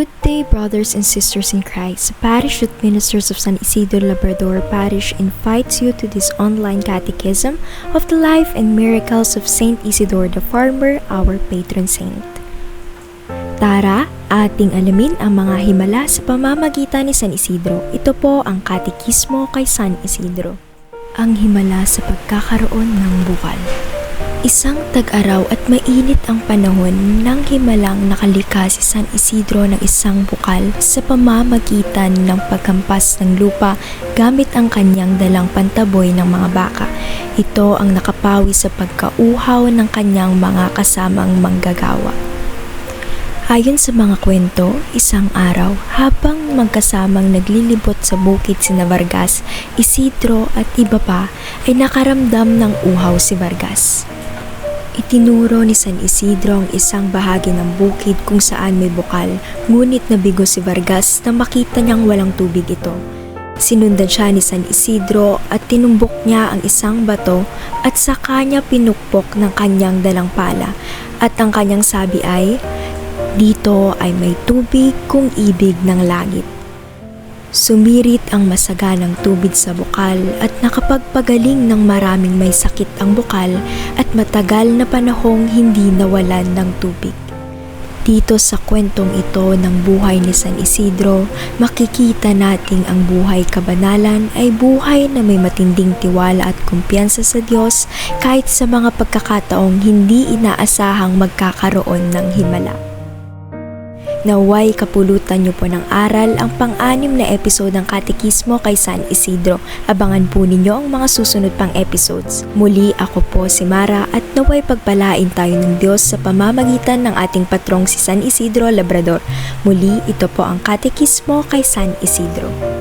Good day, brothers and sisters in Christ. Parish Youth Ministers of San Isidro Labrador Parish invites you to this online catechism of the life and miracles of Saint Isidore the Farmer, our patron saint. Tara, ating alamin ang mga himala sa pamamagitan ni San Isidro. Ito po ang katekismo kay San Isidro. Ang himala sa pagkakaroon ng bukal. Isang tag-araw at mainit ang panahon nang himalang nakalika si San Isidro ng isang bukal sa pamamagitan ng pagkampas ng lupa gamit ang kanyang dalang pantaboy ng mga baka. Ito ang nakapawi sa pagkauhaw ng kanyang mga kasamang manggagawa. Ayon sa mga kwento, isang araw habang magkasamang naglilibot sa bukid si Vargas, Isidro at iba pa ay nakaramdam ng uhaw si Vargas. Itinuro ni San Isidro ang isang bahagi ng bukid kung saan may bukal, ngunit nabigo si Vargas na makita niyang walang tubig ito. Sinundan siya ni San Isidro at tinumbok niya ang isang bato at saka niya pinukpok ng kanyang dalang pala at ang kanyang sabi ay, Dito ay may tubig kung ibig ng langit. Sumirit ang masaganang tubig sa bukal at nakapagpagaling ng maraming may sakit ang bukal at matagal na panahong hindi nawalan ng tubig. Dito sa kwentong ito ng buhay ni San Isidro, makikita nating ang buhay kabanalan ay buhay na may matinding tiwala at kumpiyansa sa Diyos kahit sa mga pagkakataong hindi inaasahang magkakaroon ng himala. Naway kapulutan niyo po ng aral ang pang-anim na episode ng Katekismo kay San Isidro. Abangan po ninyo ang mga susunod pang episodes. Muli ako po si Mara at naway pagpalain tayo ng Diyos sa pamamagitan ng ating patrong si San Isidro Labrador. Muli ito po ang Katekismo kay San Isidro.